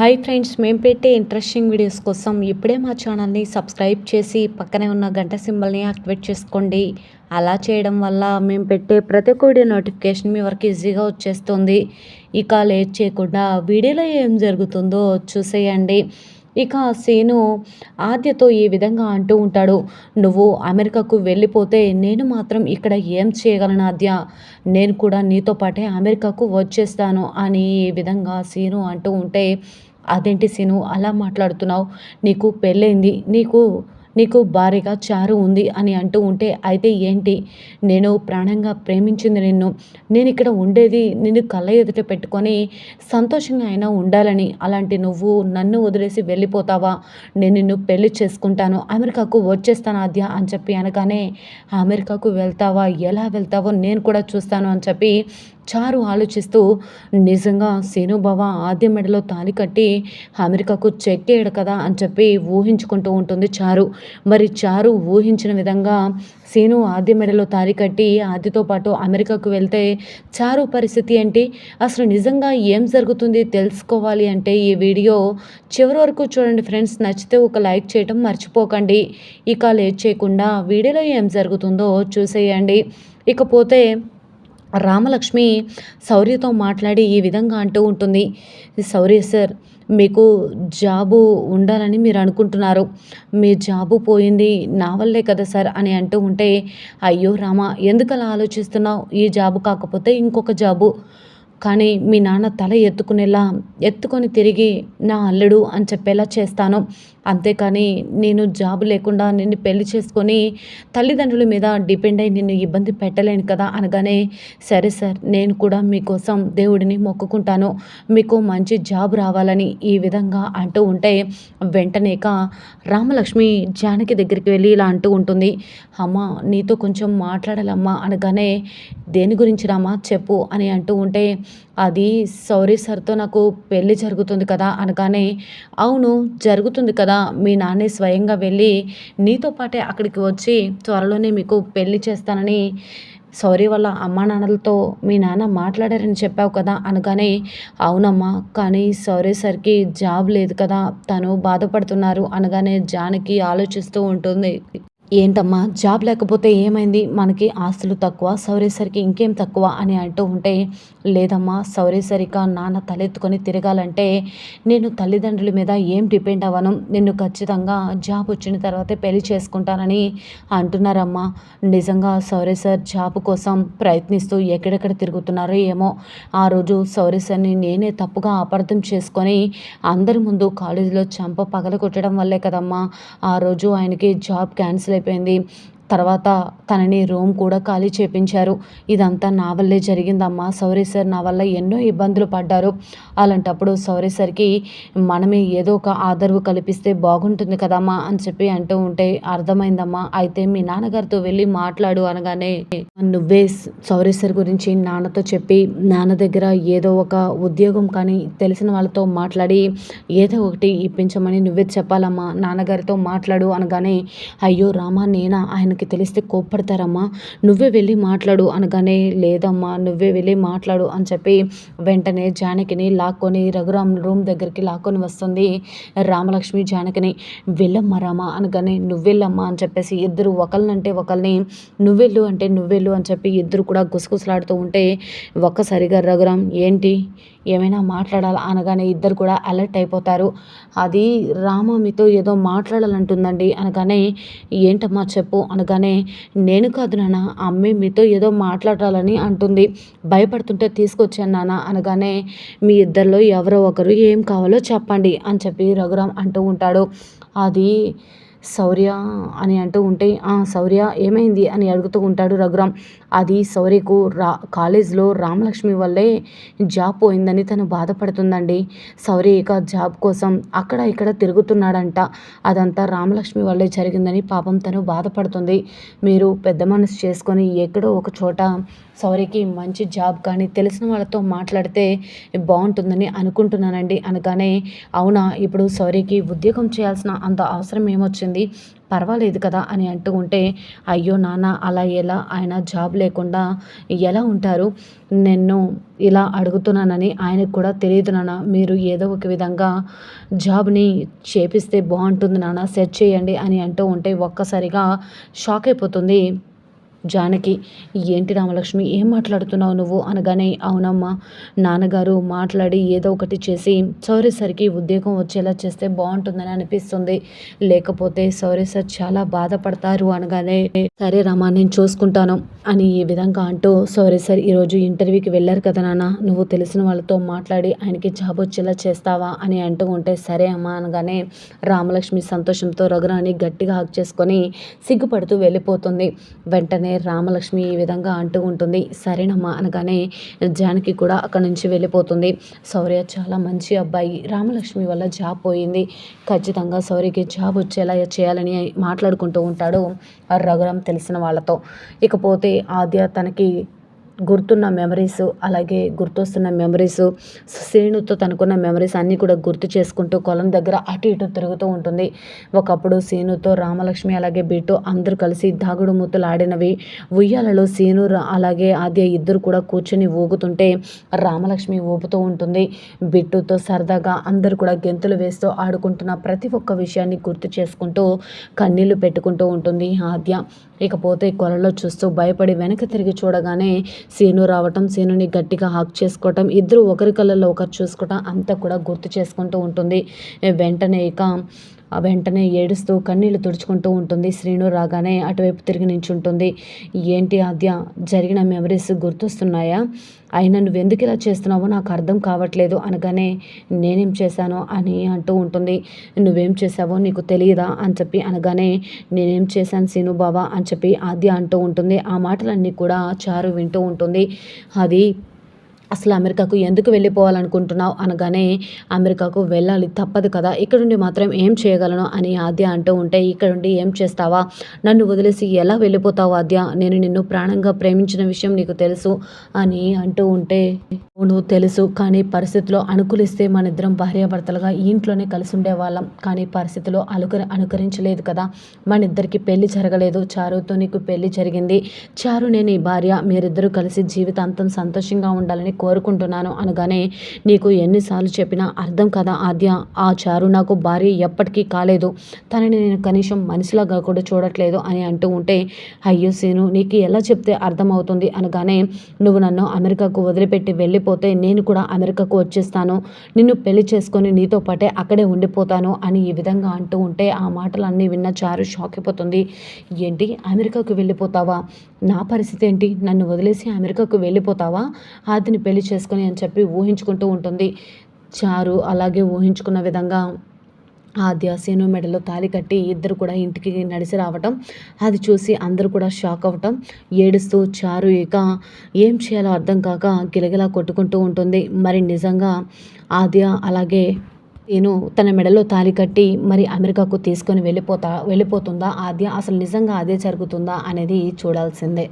Hi friends మేము పెట్టే interesting videos కోసం ఇప్పుడే మా ఛానల్ని సబ్స్క్రైబ్ చేసి పక్కనే ఉన్న గంట సింబల్ని యాక్టివేట్ చేసుకోండి. అలా చేయడం వల్ల మేము పెట్టే ప్రతి ఒక్క వీడియో నోటిఫికేషన్ మీ వరకు ఈజీగా వచ్చేస్తుంది. ఇక లేట్ చేయకుండా వీడియోలో ఏం జరుగుతుందో చూసేయండి. ఇక సీను ఆద్యతో ఈ విధంగా అంటూ ఉంటాడు నువ్వు అమెరికాకు వెళ్ళిపోతే నేను మాత్రం ఇక్కడ ఏం చేయగలను ఆద్య? నేను కూడా నీతో పాటే అమెరికాకు వచ్చేస్తాను అని ఈ విధంగా సీను అంటూ ఉంటే అదేంటి సీను అలా మాట్లాడుతున్నావు? నీకు పెళ్ళైంది నీకు నీకు భారీగా చారు ఉంది అని అంటూ ఉంటే అయితే ఏంటి? నేను ప్రాణంగా ప్రేమించింది నిన్ను. నేను ఇక్కడ ఉండేది నిన్ను కళ్ళ ఎదుట పెట్టుకొని సంతోషంగా అయినా ఉండాలని. అలాంటి నువ్వు నన్ను వదిలేసి వెళ్ళిపోతావా? నేను నిన్ను పెళ్ళి చేసుకుంటాను. అమెరికాకు వచ్చేస్తాను ఆద్య అని చెప్పి అనగానే అమెరికాకు వెళ్తావా? ఎలా వెళ్తావో నేను కూడా చూస్తాను అని చెప్పి చారు ఆలోచిస్తూ నిజంగా శనుభవ ఆద్య మెడలో తాలి కట్టి అమెరికాకు చెక్కేయడు కదా అని చెప్పి ఊహించుకుంటూ ఉంటుంది చారు. మరి చారు ఊహించిన విధంగా శీను ఆద్య మెడలో తాలి కట్టి ఆద్యతో పాటు అమెరికాకు వెళ్తే చారు పరిస్థితి ఏంటి? అసలు నిజంగా ఏం జరుగుతుంది తెలుసుకోవాలి అంటే ఈ వీడియో చివరి వరకు చూడండి ఫ్రెండ్స్. నచ్చితే ఒక లైక్ చేయటం మర్చిపోకండి. ఇక లేట్ చేయకుండా వీడియోలో ఏం జరుగుతుందో చూసేయండి. ఇకపోతే రామలక్ష్మి శౌర్యతో మాట్లాడి ఈ విధంగా అంటూ ఉంటుంది. శౌర్య సార్ మీకు జాబు ఉండాలని మీరు అనుకుంటున్నారు. మీ జాబు పోయింది నా వల్లే కదా సార్ అని అంటూ ఉంటే అయ్యో రామ ఎందుకలా ఆలోచిస్తున్నావు? ఈ జాబు కాకపోతే ఇంకొక జాబు. కానీ మీ నాన్న తల ఎత్తుకునేలా ఎత్తుకొని తిరిగి నా అల్లుడు అని చెప్పేలా చేస్తాను. అంతేకాని నేను జాబ్ లేకుండా నిన్ను పెళ్ళి చేసుకొని తల్లిదండ్రుల మీద డిపెండ్ అయి నిన్ను ఇబ్బంది పెట్టలేను కదా అనగానే సరే సార్ నేను కూడా మీకోసం దేవుడిని మొక్కుకుంటాను. మీకు మంచి జాబ్ రావాలని ఈ విధంగా అంటూ ఉంటే వెంటనేక రామలక్ష్మి జానకి దగ్గరికి వెళ్ళి ఇలా అంటూ ఉంటుంది. అమ్మ నీతో కొంచెం మాట్లాడాలమ్మా అనగానే దేని గురించి రామా? చెప్పు అని అంటూ ఉంటే అది సౌరీ సార్తో నాకు పెళ్ళి జరుగుతుంది కదా అనగానే అవును జరుగుతుంది కదా. మీ నాన్నే స్వయంగా వెళ్ళి నీతో పాటే అక్కడికి వచ్చి త్వరలోనే మీకు పెళ్ళి చేస్తానని సారీ వాళ్ళ అమ్మా నాన్నలతో మీ నాన్న మాట్లాడారని చెప్పావు కదా అనగానే అవునమ్మా కానీ సారీ సార్కి జాబ్ లేదు కదా తను బాధపడుతున్నారు అనగానే జానకి ఆలోచిస్తూ ఉంటుంది. ఏంటమ్మా జాబ్ లేకపోతే ఏమైంది? మనకి ఆస్తులు తక్కువ సౌరేసరికి ఇంకేం తక్కువ అని అంటూ ఉంటే లేదమ్మా సౌరేసరిక నాన్న తలెత్తుకొని తిరగాలంటే నేను తల్లిదండ్రుల మీద ఏం డిపెండ్ అవ్వను? నిన్ను ఖచ్చితంగా జాబ్ వచ్చిన తర్వాతే పెళ్ళి చేసుకుంటానని అంటున్నారమ్మా. నిజంగా సౌరేసర్ జాబ్ కోసం ప్రయత్నిస్తూ ఎక్కడెక్కడ తిరుగుతున్నారో ఏమో. ఆ రోజు సౌరేసర్ని నేనే తప్పుగా అపార్థం చేసుకొని అందరి ముందు కాలేజీలో చంప పగల కొట్టడం వల్లే కదమ్మా. ఆ రోజు ఆయనకి జాబ్ క్యాన్సిల్ అయిపోయింది తర్వాత తనని రూమ్ కూడా ఖాళీ చేపించారు. ఇదంతా నా వల్లే జరిగిందమ్మా. సౌరీ సార్ నా వల్ల ఎన్నో ఇబ్బందులు పడ్డారు. అలాంటప్పుడు సౌరీ సార్కి మనమే ఏదో ఒక ఆదరవు కల్పిస్తే బాగుంటుంది కదమ్మా అని చెప్పి అంటూ ఉంటే అర్థమైందమ్మా. అయితే మీ నాన్నగారితో వెళ్ళి మాట్లాడు అనగానే నువ్వే సౌరీ సార్ గురించి నాన్నతో చెప్పి నాన్న దగ్గర ఏదో ఒక ఉద్యోగం కానీ తెలిసిన వాళ్ళతో మాట్లాడి ఏదో ఒకటి ఇప్పించమని నువ్వే చెప్పాలమ్మా. నాన్నగారితో మాట్లాడు అనగానే అయ్యో రామా నేనా? ఆయన వాళ్ళకి తెలిస్తే కోప్పడతారమ్మా. నువ్వే వెళ్ళి మాట్లాడు అనగానే లేదమ్మా నువ్వే వెళ్ళి మాట్లాడు అని చెప్పి వెంటనే జానకిని లాక్కొని రఘురామ్ రూమ్ దగ్గరికి లాక్కొని వస్తుంది రామలక్ష్మి జానకిని. వెళ్ళమ్మా రామా అనగానే నువ్వెళ్ళమ్మా అని చెప్పేసి ఇద్దరు ఒకరినంటే ఒకరిని నువ్వెళ్ళు అంటే నువ్వెళ్ళు అని చెప్పి ఇద్దరు కూడా గుసగుసలాడుతూ ఉంటే ఒక్కసారిగా రఘురామ్ ఏంటి? ఏమైనా మాట్లాడాలా? అనగానే ఇద్దరు కూడా అలర్ట్ అయిపోతారు. అది రామ మీతో ఏదో మాట్లాడాలంటుందండి అనగానే ఏంటమ్మా చెప్పు అనగానే నేను కాదు నాన్న అమ్మే మీతో ఏదో మాట్లాడాలని అంటుంది. భయపడుతుంటే తీసుకొచ్చాను నాన్న అనగానే మీ ఇద్దరిలో ఎవరో ఒకరు ఏం కావాలో చెప్పండి అని చెప్పి రఘురామ్ అంటూ ఉంటాడు. అది శౌర్య అని అంటూ ఉంటే శౌర్య ఏమైంది? అని అడుగుతూ ఉంటాడు రఘురామ్. అది శౌర్యకు రా కాలేజ్లో రామలక్ష్మి వల్లే జాబ్ పోయిందని తను బాధపడుతుందండి. శౌర్య ఇక జాబ్ కోసం అక్కడ ఇక్కడ తిరుగుతున్నాడంట. అదంతా రామలక్ష్మి వల్లే జరిగిందని పాపం తను బాధపడుతుంది. మీరు పెద్ద మనసు చేసుకొని ఎక్కడో ఒక చోట శౌర్యకి మంచి జాబ్ కానీ తెలిసిన వాళ్ళతో మాట్లాడితే బాగుంటుందని అనుకుంటున్నానండి. అనగానే అవునా ఇప్పుడు శౌర్యకి ఉద్యోగం చేయాల్సిన అంత అవసరం ఏమొచ్చింది? వచ్చింది పర్వాలేదు కదా అని అంటూ ఉంటే అయ్యో నాన్న అలా ఎలా ఆయన జాబ్ లేకుండా ఎలా ఉంటారు? నేను ఇలా అడుగుతున్నానని ఆయనకు కూడా తెలియదు నాన్న. మీరు ఏదో ఒక విధంగా జాబ్ని చేపిస్తే బాగుంటుంది నాన్న. సెట్ చేయండి అని అంటూ ఉంటే ఒక్కసారిగా షాక్ అయిపోతుంది. జానకి ఏంటి రామలక్ష్మి ఏం మాట్లాడుతున్నావు నువ్వు? అనగానే అవునమ్మా నాన్నగారు మాట్లాడి ఏదో ఒకటి చేసి సౌరి సార్కి ఉద్యోగం వచ్చేలా చేస్తే బాగుంటుందని అనిపిస్తుంది. లేకపోతే సౌరి సార్ చాలా బాధపడతారు అనగానే సరే రామా నేను చూసుకుంటాను అని ఈ విధంగా అంటూ సౌరి సార్ ఈరోజు ఇంటర్వ్యూకి వెళ్ళారు కదా నాన్న నువ్వు తెలిసిన వాళ్ళతో మాట్లాడి ఆయనకి జాబ్ వచ్చేలా చేస్తావా? అని అంటూ ఉంటే సరే అమ్మా అనగానే రామలక్ష్మి సంతోషంతో రఘురాని గట్టిగా హక్ చేసుకొని సిగ్గుపడుతూ వెళ్ళిపోతుంది. వెంటనే అనగానే రామలక్ష్మి ఈ విధంగా అంటూ ఉంటుంది. సరేనమ్మా అనగానే జానకి కూడా అక్కడి నుంచి వెళ్ళిపోతుంది. సౌర్య చాలా మంచి అబ్బాయి. రామలక్ష్మి వల్ల జాబ్ పోయింది. ఖచ్చితంగా సౌర్యకి జాబ్ వచ్చేలా చేయాలని మాట్లాడుకుంటూ ఉంటాడు రఘురామ్ తెలిసిన వాళ్ళతో. ఇకపోతే ఆద్య తనకి గుర్తున్న మెమరీస్ అలాగే గుర్తొస్తున్న మెమరీస్ శ్రీనుతో తనకున్న మెమరీస్ అన్నీ కూడా గుర్తు చేసుకుంటూ కొలం దగ్గర అటు ఇటు తిరుగుతూ ఉంటుంది. ఒకప్పుడు సీనుతో రామలక్ష్మి అలాగే బిట్టు అందరూ కలిసి దాగుడు మూతలు ఆడినవి. ఉయ్యాలలో సీను అలాగే ఆద్య ఇద్దరు కూడా కూర్చొని ఊగుతుంటే రామలక్ష్మి ఊపుతూ ఉంటుంది. బిట్టుతో సరదాగా అందరూ కూడా గెంతులు వేస్తూ ఆడుకుంటున్న ప్రతి ఒక్క విషయాన్ని గుర్తు చేసుకుంటూ కన్నీళ్ళు పెట్టుకుంటూ ఉంటుంది ఆద్య. ఇకపోతే కొలలో చూస్తూ భయపడి వెనక తిరిగి చూడగానే సీను రావటం సీనుని గట్టిగా హాక్ చేసుకోవటం ఇద్దరు ఒకరి కళ్ళల్లో ఒకరు చూసుకోవటం అంతా కూడా గుర్తు చేసుకుంటూ ఉంటుంది. వెంటనే ఇక వెంటనే ఏడుస్తూ కన్నీళ్ళు తుడుచుకుంటూ ఉంటుంది. శ్రీను రాగానే అటువైపు తిరిగి నించుంటుంది. ఏంటి ఆద్య జరిగిన మెమరీస్ గుర్తొస్తున్నాయా? అయినా నువ్వెందుకు ఇలా చేస్తున్నావో నాకు అర్థం కావట్లేదు. అనగానే నేనేం చేశాను? అని అంటూ ఉంటుంది. నువ్వేం చేసావో నీకు తెలియదా? అని చెప్పి అనగానే నేనేం చేశాను సీను బాబా అని చెప్పి ఆద్య అంటూ ఉంటుంది. ఆ మాటలన్నీ కూడా చారు వింటూ ఉంటుంది. అది అసలు అమెరికాకు ఎందుకు వెళ్ళిపోవాలనుకుంటున్నావు అనగానే అమెరికాకు వెళ్ళాలి తప్పదు కదా ఇక్కడుండి మాత్రం ఏం చేయగలను? అని ఆద్య అంటూ ఉంటే ఇక్కడుండి ఏం చేస్తావా? నన్ను వదిలేసి ఎలా వెళ్ళిపోతావు ఆద్య? నేను నిన్ను ప్రాణంగా ప్రేమించిన విషయం నీకు తెలుసు అని అంటూ ఉంటే నువ్వు తెలుసు కానీ పరిస్థితిలో అనుకూలిస్తే మన ఇద్దరం భార్యాభర్తలుగా ఇంట్లోనే కలిసి ఉండేవాళ్ళం కానీ పరిస్థితిలో అనుకరి అనుకరించలేదు కదా మన ఇద్దరికి పెళ్ళి జరగలేదు చారుతో నీకు పెళ్ళి జరిగింది. చారు నేను ఈ భార్య మీరిద్దరూ కలిసి జీవితాంతం సంతోషంగా ఉండాలని కోరుకుంటున్నాను అనగానే నీకు ఎన్నిసార్లు చెప్పినా అర్థం కదా ఆద్య? ఆ చారు నాకు భార్య ఎప్పటికీ కాలేదు. తనని నేను కనీసం మనిషిలాగా కూడా చూడట్లేదు అని అంటూ ఉంటే అయ్యో సీను నీకు ఎలా చెప్తే అర్థమవుతుంది అనగానే నువ్వు నన్ను అమెరికాకు వదిలిపెట్టి వెళ్ళిపోతే నేను కూడా అమెరికాకు వచ్చేస్తాను. నిన్ను పెళ్ళి చేసుకొని నీతో పాటే అక్కడే ఉండిపోతాను అని ఈ విధంగా అంటూ ఉంటే ఆ మాటలన్నీ విన్న చారు షాక్ అయిపోతుంది. ఏంటి? అమెరికాకు వెళ్ళిపోతావా? నా పరిస్థితి ఏంటి? నన్ను వదిలేసి అమెరికాకు వెళ్ళిపోతావా? ఆదిని పెళ్ళి చేసుకొని అని చెప్పి ఊహించుకుంటూ ఉంటుంది. చారు అలాగే ఊహించుకున్న విధంగా ఆద్య సేను మెడలో తాలి కట్టి ఇద్దరు కూడా ఇంటికి నడిచి రావటం అది చూసి అందరూ కూడా షాక్ అవ్వటం ఏడుస్తూ చారు ఇక ఏం చేయాలో అర్థం కాక గిలగిలా కొట్టుకుంటూ ఉంటుంది. మరి నిజంగా ఆద్య అలాగే నేను తన మెడలో తాలి కట్టి మరి అమెరికాకు తీసుకొని వెళ్ళిపోతా వెళ్ళిపోతుందా? ఆద్య అసలు నిజంగా అదే జరుగుతుందా అనేది చూడాల్సిందే.